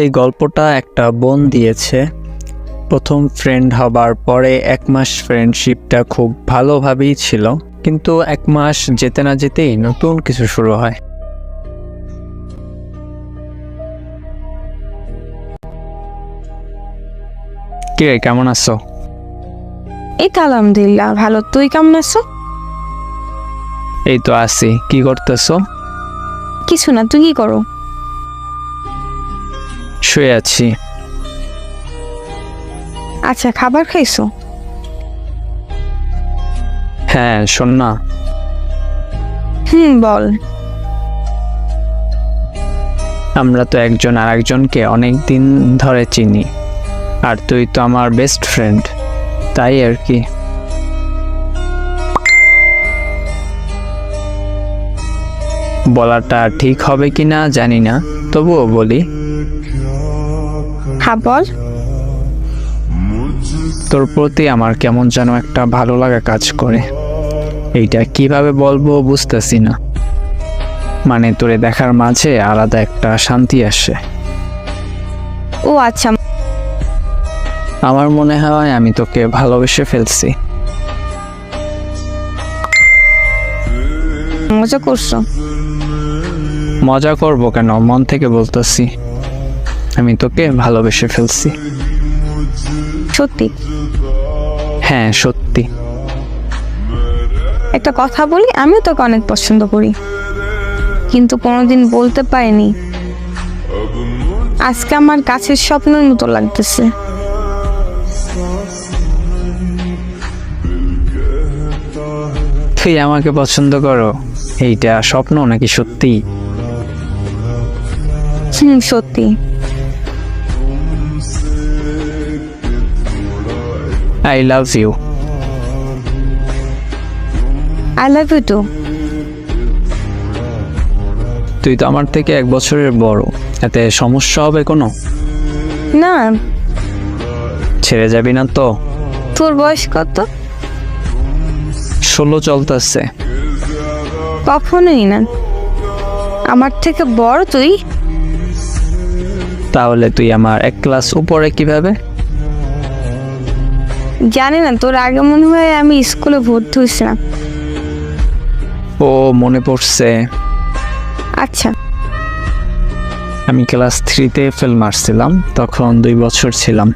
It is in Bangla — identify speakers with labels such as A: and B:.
A: এই গল্পটা একটা বোন দিয়েছে। প্রথম ফ্রেন্ড হবার পরে এক মাস ফ্রেন্ডশিপটা খুব ভালোভাবেই ছিল। কিন্তু এক মাস যেতে না যেতেই নতুন কিছু শুরু হয়। কে কেমন আছো?
B: এই তো আলহামদুলিল্লাহ ভালো। তুই কেমন আছো?
A: এই তো আছি। কি করতেছো?
B: কিছু না তুই কি করো?
A: শুয়ে আছি।
B: আচ্ছা খাবার খাইছো?
A: হ্যাঁ শোন না।
B: হুম বল।
A: আমরা তো একজন আর একজনকে অনেক দিন ধরে চিনি আর তুই তো আমার বেস্ট ফ্রেন্ড তাই আর কি। বলাটা ঠিক হবে কি না জানি না তবুও বলি
B: হ্যাঁ বল।
A: তোর প্রতি আমার কেমন যেন একটা ভালো লাগা কাজ করে। এইটা কীভাবে বলব বুঝতেছি না। মানে তোরে দেখার মাঝে আলাদা একটা শান্তি আসে।
B: ও আচ্ছা।
A: আমার মনে হয় আমি তোকে ভালোবেসে ফেলছি।
B: মজা করছ।
A: মজা করব কেন? মন থেকে বলতেছি। আমি তোকে ভালোবেসে ফেলছি।
B: সত্যি?
A: হ্যাঁ সত্যি।
B: একটা কথা বলি আমিও তোকে অনেক পছন্দ করি। কিন্তু কোনোদিন বলতে পারিনি। আজকে আমার কাছের স্বপ্নের মতো লাগতেছে।
A: তুই আমাকে পছন্দ করো। এইটা স্বপ্ন নাকি সত্যি?
B: হুম সত্যি।
A: I love you
B: I love you too
A: তুই তো আমার থেকে এক বছরের বড়। এতে সমস্যা হবে কোনো?
B: না।
A: ছেড়ে যাবি না তো?
B: তোর বয়স কত?
A: ষোলো চলতেছে।
B: কখনোই না। আমার থেকে বড় তুই?
A: তাহলে তুই আমার এক ক্লাস উপরে কীভাবে?
B: জানি না তোর আগে মনে হয় আমি স্কুলে ভর্তি হয়েছিলাম।
A: ও মনে পড়ছে।
B: আচ্ছা।
A: আমি ক্লাস থ্রিতে ফেল মারছিলাম তখন দুই বছর ছিলাম।